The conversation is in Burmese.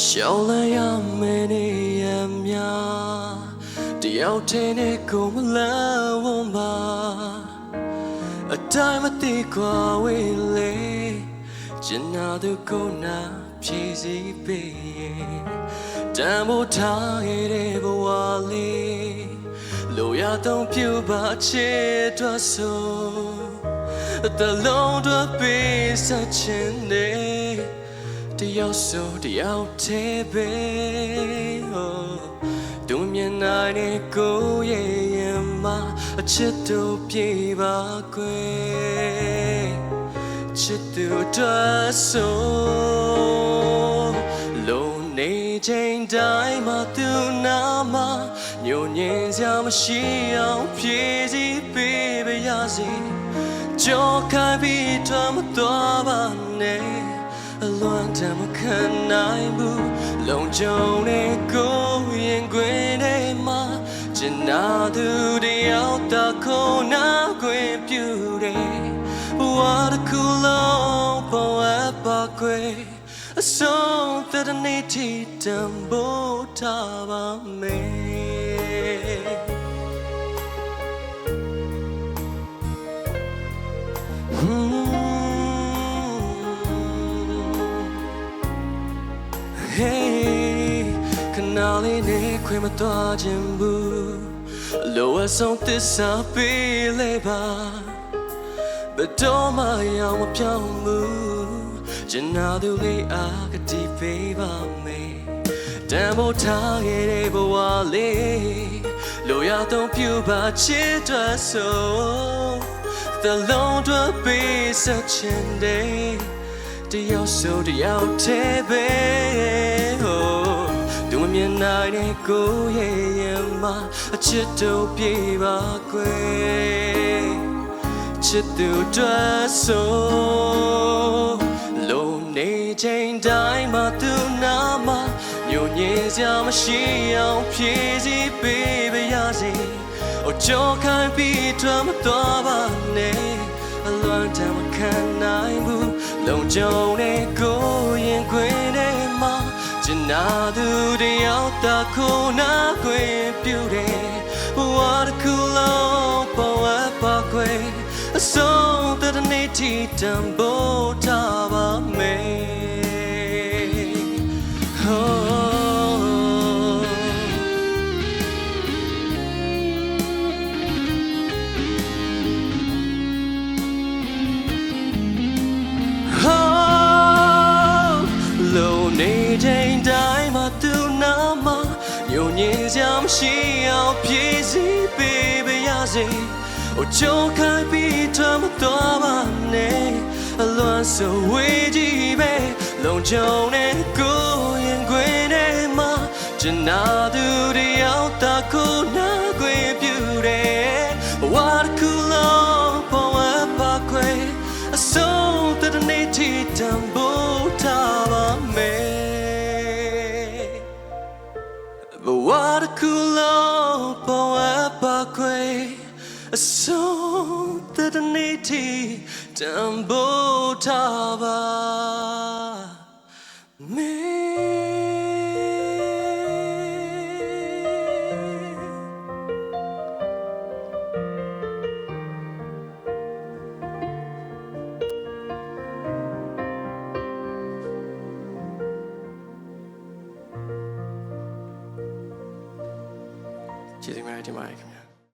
ရှောင်းလဲရမယ်နေရမြတယောက်တည်းနဲ့ကိုမလန်းဝမ်းပါအတိုင်းမသိကွာဝေးလေကျင်နာသူကိုနာဖြည့်စည်းပေးရင်တန်ဖို့ထားခဲ့တဲ့ဘဝလေးလိုရတော့ပြုပါချစ်တော့ဆိုတလုံးတော့ပေးဆက်ချင်နေ တယောက်ဆိုတယောက်တည်းပဲ oh သူမြင်နိုင်တဲ့ကိုရဲ့ရင်မှာအချစ်တို့ပြေပါကွယ်ချစ်သူတို့ဆိုလုံးနေချိန်တိုင်းမှာသူနာမှာညိုညင်စရာမရှိအောင်ဖြည့်စည်းပေးပါရစေကြောခိုင်းပြီးထွက်မသွားပါနဲ့ အလွန်တမ်းမခံနိုင်ဘူးလုံခြုံတဲ့ကိုရင်ခွင်ထဲမှာကျင်နာသူတယောက်သာခုနာခွင့်ပြုတယ်ဘဝတစ်ခုလုံးပေါ်အပ်ပါခွေအဆုံးတဲ့နေ့ထိတံပိုးထားပါမယ် Hey ခဏလေးနဲ့ခွေမသွားခြင်းဘူးအလိုအဆုံးသစ္စာပေးလေပါဘယ်တော့မှရောက်မပြောင်းဘူးကျင်နာသူလေးအားကတိပေးပါမယ်တန်ဖို့ထားခဲ့တဲ့ဘဝလေးလိုရတော့ပြပါချစ်တော့ဆို The lone to be such a day တယောက်ဆိုတယောက်တည်းပဲဟိုသူမမြင်နိုင်တဲ့ကိုရဲ့ရင်မှာအချစ်တို့ပြေပါကွယ်ချစ်သူတို့ဆိုလုံးနေချိန်တိုင်းမှာသူနာမှာညိုညင်စရာမရှိအောင်ဖြည့်စည်းပေးပါရစေ Oh ကြောခိုင်းပြီးထွက်မသွားပါနဲ့အလွန်တမ်းမခံနိုင်ဘူး လုံခြုံတဲ့ကိုရင်ခွင်ထဲမှာကျင်နာသူတယောက်သာခုနာခွင့်ပြုတယ်ဘဝတစ်ခုလုံးပေါ်ဝပ်ပါခွေအဆုံးတဲ့နေ့ထိတံပိုးထား ညင်စရာမရှိအောင်ဖြည့်စည်းပေးပါရစေ။အိုချိုးခိုင်းပြီးထွက်မသွားပါနဲ့အလွန်ဆိုဝေးကြီးပဲလုံခြုံတဲ့ကိုရင်ခွင်ထဲမှာကျင်နာသူတယောက်သာကိုနာခွင့်ပြုတယ်ဘဝတစ်ခုလုံးပေါ်ဝပ်ပါခွေအဆုံးတဲ့နေ့ထိတံပိုး But what a cool love, but what a a song that I need to tumbo taba ကျေးဇူးများတင်ပါတယ်ခင်ဗျာ